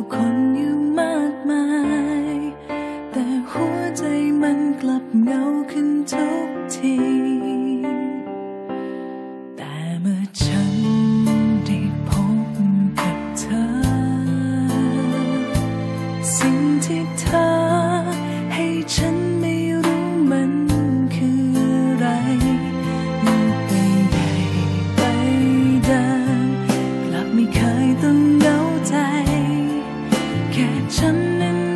ผู้คนอยู่มากมาย แต่หัวใจมันกลับเงาขึ้นทุกที แต่เมื่อฉันได้พบกับเธอ สิ่งที่เธอ แค่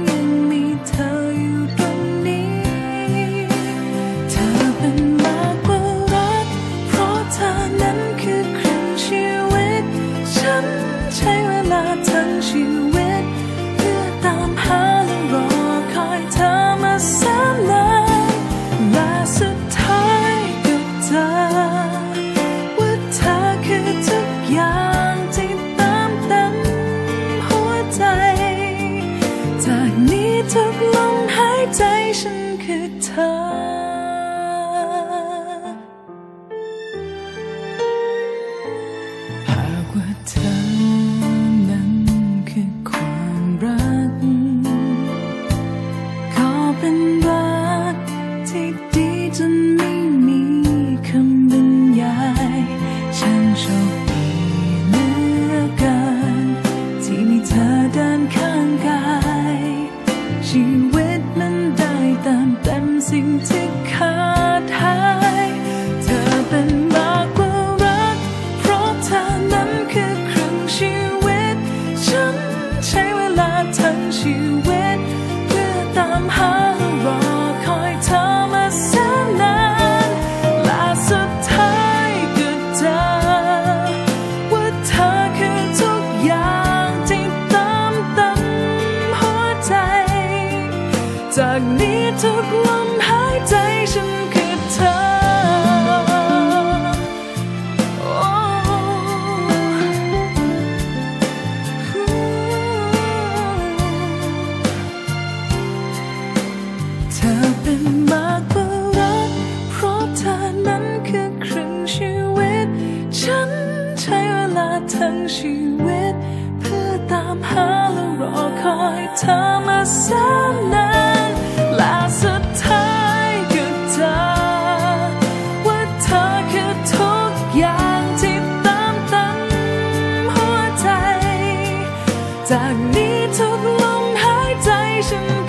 จนไม่มีคำบรรยายฉันโชคดีเหลือเกินที่มีเธอเดินข้างกาย ชีวิตมันได้ตามเต็มสิ่งที่ ทุกลมหายใจฉันคือเธอ เธอเป็นมากกว่ารัก เพราะเธอนั้นคือครึ่งชีวิต ฉันใช้เวลาทั้งชีวิต เพื่อตามหาและรอคอยเธอมาแสน จากนี้ทุกลมหายใจฉัน